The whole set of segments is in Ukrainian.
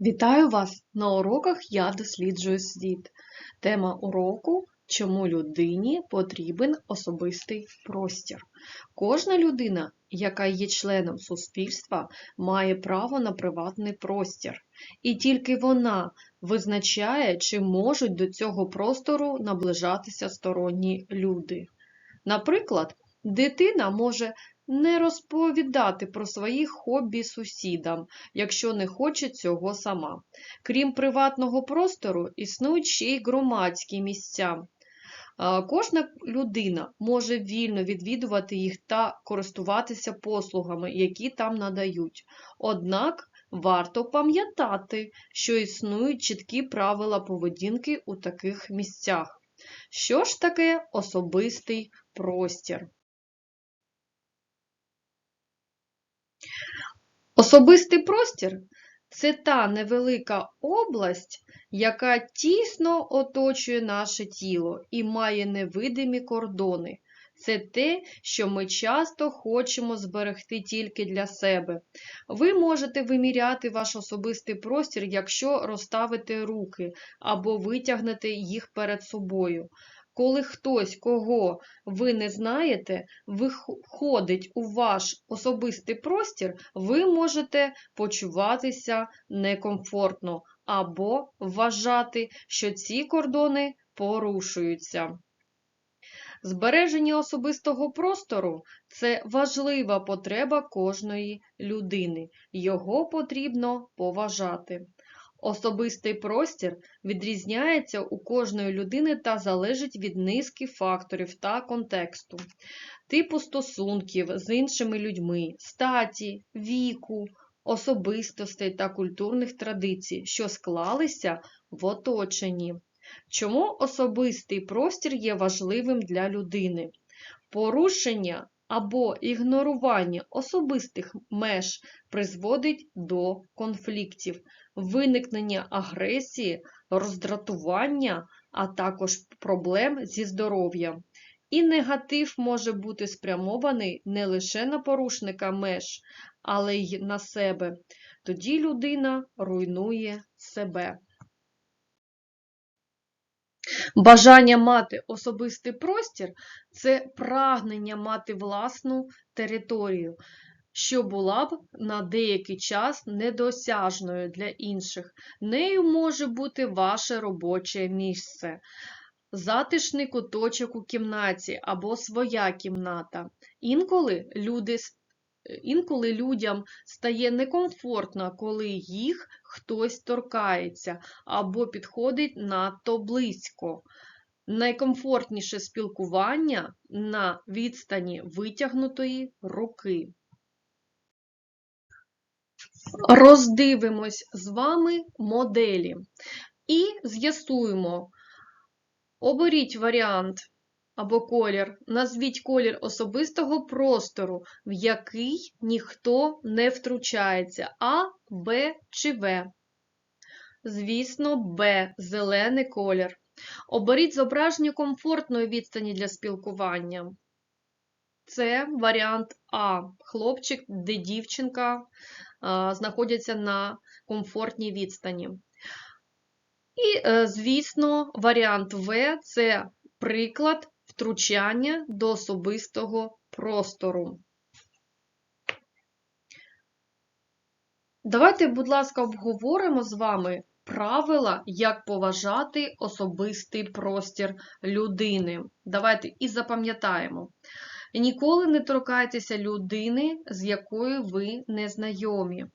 Вітаю вас на уроках Я досліджую світ. Тема уроку Чому людині потрібен особистий простір. Кожна людина, яка є членом суспільства, має право на приватний простір, і тільки вона визначає, чи можуть до цього простору наближатися сторонні люди. Наприклад, дитина може не розповідати про свої хобі сусідам, якщо не хоче цього сама. Крім приватного простору, існують ще й громадські місця. Кожна людина може вільно відвідувати їх та користуватися послугами, які там надають. Однак варто пам'ятати, що існують чіткі правила поведінки у таких місцях. Що ж таке особистий простір? Особистий простір це та невелика область, яка тісно оточує наше тіло і має невидимі кордони. Це те, що ми часто хочемо зберегти тільки для себе. Ви можете виміряти ваш особистий простір, якщо розставите руки або витягнете їх перед собою. Коли хтось, кого ви не знаєте, входить у ваш особистий простір, ви можете почуватися некомфортно або вважати, що ці кордони порушуються. Збереження особистого простору це важлива потреба кожної людини. Його потрібно поважати. Особистий простір відрізняється у кожної людини та залежить від низки факторів та контексту, типу стосунків з іншими людьми, статі, віку, особистостей та культурних традицій, що склалися в оточенні. Чому особистий простір є важливим для людини? Порушення або ігнорування особистих меж призводить до конфліктів, виникнення агресії, роздратування, а також проблем зі здоров'ям. І негатив може бути спрямований не лише на порушника меж, але й на себе. Тоді людина руйнує себе. Бажання мати особистий простір це прагнення мати власну територію, що була б на деякий час недосяжною для інших. Нею може бути ваше робоче місце, затишний куточок у кімнаті або своя кімната. Інколи люди Інколи людям стає некомфортно, коли їх хтось торкається або підходить надто близько. Найкомфортніше спілкування на відстані витягнутої руки. Роздивимось з вами моделі і з'ясуємо, оберіть варіант або колір, назвіть колір особистого простору, в який ніхто не втручається А, Б чи В. Звісно, Б зелений колір. Оберіть зображення комфортної відстані для спілкування. Це варіант А. Хлопчик, де дівчинка знаходяться на комфортній відстані. І, е, звісно, варіант В це приклад втручання до особистого простору. Давайте, будь ласка, обговоримо з вами правила, як поважати особистий простір людини. Давайте і запам'ятаємо. Ніколи не торкайтеся людини, з якою ви не знайомі.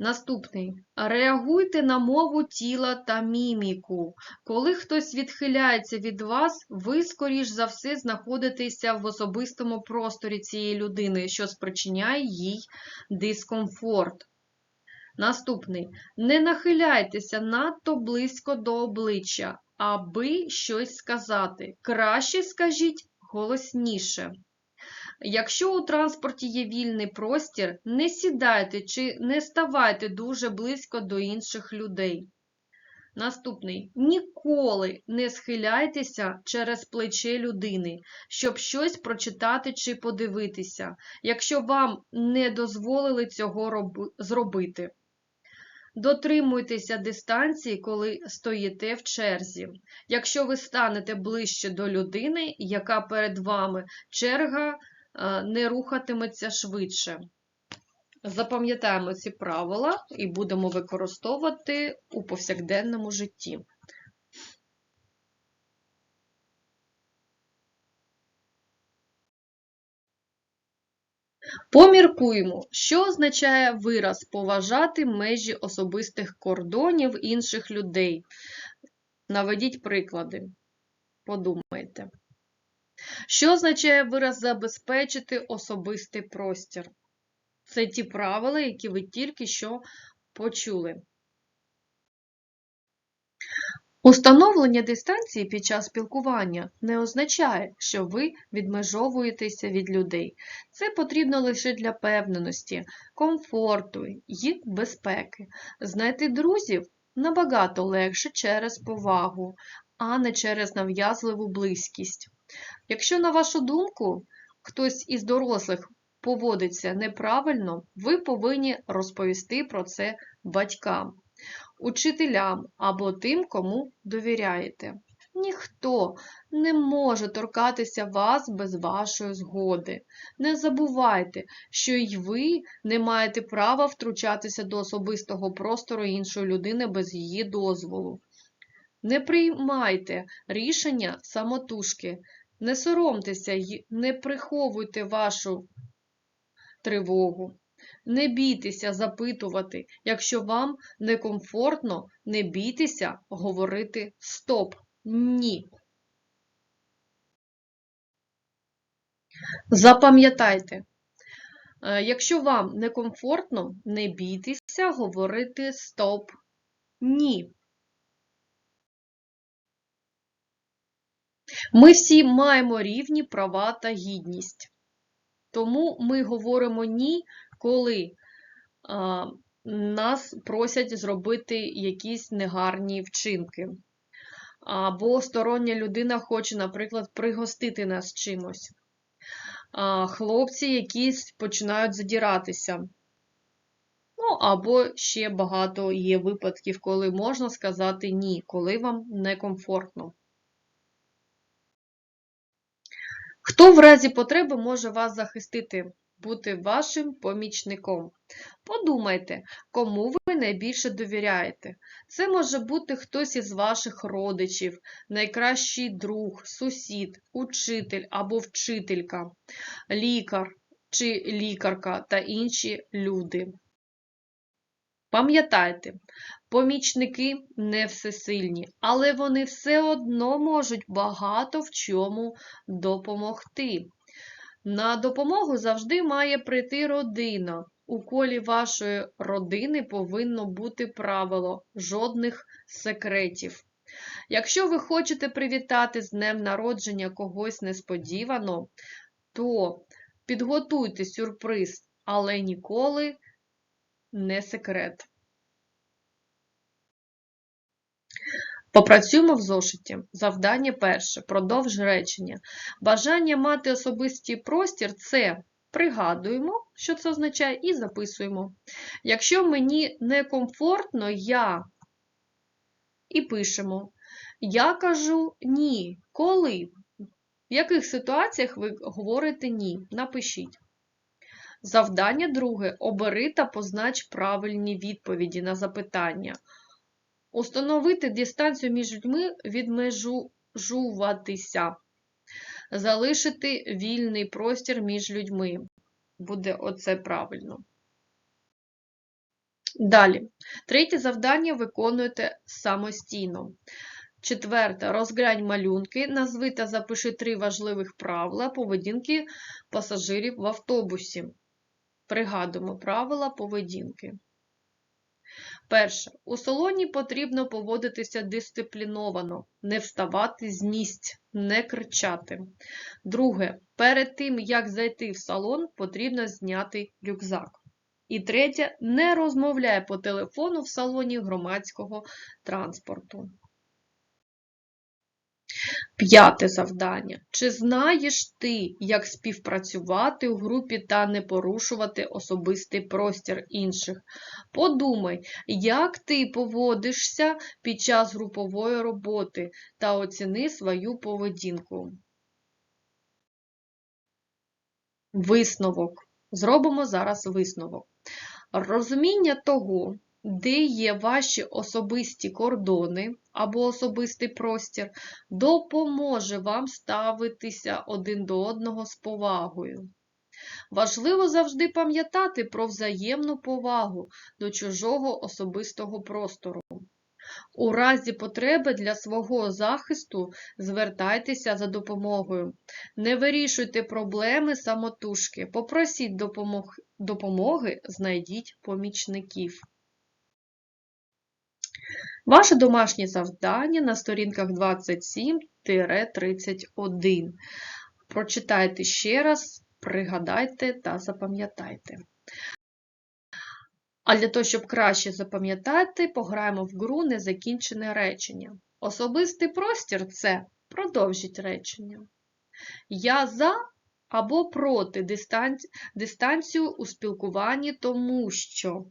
Наступний. Реагуйте на мову тіла та міміку. Коли хтось відхиляється від вас, ви, скоріш за все, знаходитеся в особистому просторі цієї людини, що спричиняє їй дискомфорт. Наступний. Не нахиляйтеся надто близько до обличчя, аби щось сказати. Краще скажіть голосніше. Якщо у транспорті є вільний простір, не сідайте чи не ставайте дуже близько до інших людей. Наступний. Ніколи не схиляйтеся через плече людини, щоб щось прочитати чи подивитися, якщо вам не дозволили цього зробити. Дотримуйтеся дистанції, коли стоїте в черзі. Якщо ви станете ближче до людини, яка перед вами, черга не рухатиметься швидше. Запам'ятаємо ці правила і будемо використовувати у повсякденному житті. Поміркуємо, що означає вираз поважати межі особистих кордонів інших людей. Наведіть приклади. Подумайте. Що означає вираз забезпечити особистий простір? Це ті правила, які ви тільки що почули. Установлення дистанції під час спілкування не означає, що ви відмежовуєтеся від людей. Це потрібно лише для певненості, комфорту і безпеки. Знайти друзів набагато легше через повагу, а не через нав'язливу близькість. Якщо, на вашу думку, хтось із дорослих поводиться неправильно, ви повинні розповісти про це батькам учителям або тим, кому довіряєте. Ніхто не може торкатися вас без вашої згоди. Не забувайте, що й ви не маєте права втручатися до особистого простору іншої людини без її дозволу. Не приймайте рішення самотужки, не соромтеся й не приховуйте вашу тривогу. Не бійтеся запитувати, якщо вам некомфортно, не бійтеся говорити стоп. Ні. Запам'ятайте, е, якщо вам некомфортно, не бійтеся говорити стоп. Ні. Ми всі маємо рівні права та гідність. Тому ми говоримо ні коли а, нас просять зробити якісь негарні вчинки. Або стороння людина хоче, наприклад, пригостити нас чимось. А, Хлопці якісь починають задіратися. Ну, або ще багато є випадків, коли можна сказати ні, коли вам некомфортно. Хто в разі потреби може вас захистити? бути вашим помічником. Подумайте, кому ви найбільше довіряєте. Це може бути хтось із ваших родичів, найкращий друг, сусід, учитель або вчителька, лікар чи лікарка та інші люди. Пам'ятайте, помічники не всесильні, але вони все одно можуть багато в чому допомогти. На допомогу завжди має прийти родина. У колі вашої родини повинно бути правило жодних секретів. Якщо ви хочете привітати з днем народження когось несподівано, то підготуйте сюрприз, але ніколи не секрет. Попрацюємо в зошиті. Завдання перше. Продовж речення. Бажання мати особистий простір це пригадуємо, що це означає, і записуємо. Якщо мені некомфортно, я і пишемо. Я кажу ні. Коли? В яких ситуаціях ви говорите ні? Напишіть. Завдання друге. Обери та познач правильні відповіді на запитання. Установити дистанцію між людьми, відмежуватися, залишити вільний простір між людьми. Буде оце правильно. Далі. Третє завдання виконуєте самостійно. Четверте. Розглянь малюнки. Назви та запиши три важливих правила поведінки пасажирів в автобусі. Пригадуємо правила поведінки. Перше. У салоні потрібно поводитися дисципліновано, не вставати з місць, не кричати. Друге. Перед тим, як зайти в салон, потрібно зняти рюкзак. І третє. Не розмовляй по телефону в салоні громадського транспорту. П'яте завдання. Чи знаєш ти, як співпрацювати у групі та не порушувати особистий простір інших? Подумай, як ти поводишся під час групової роботи та оціни свою поведінку. Висновок. Зробимо зараз висновок. Розуміння того, де є ваші особисті кордони або особистий простір, допоможе вам ставитися один до одного з повагою. Важливо завжди пам'ятати про взаємну повагу до чужого особистого простору. У разі потреби для свого захисту звертайтеся за допомогою. Не вирішуйте проблеми самотужки, попросіть допомог- допомоги, знайдіть помічників. Ваше домашнє завдання на сторінках 27-31. Прочитайте ще раз, пригадайте та запам'ятайте. А для того, щоб краще запам'ятати, пограємо в гру незакінчене речення. Особистий простір це продовжіть речення. Я за або проти дистанцію у спілкуванні, тому що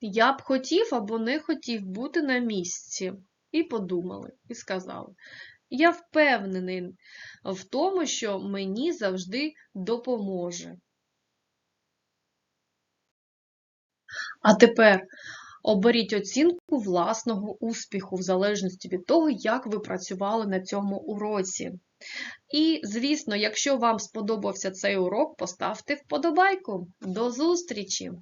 я б хотів або не хотів бути на місці. І подумали, і сказали. Я впевнений в тому, що мені завжди допоможе. А тепер оберіть оцінку власного успіху в залежності від того, як ви працювали на цьому уроці. І, звісно, якщо вам сподобався цей урок, поставте вподобайку. До зустрічі!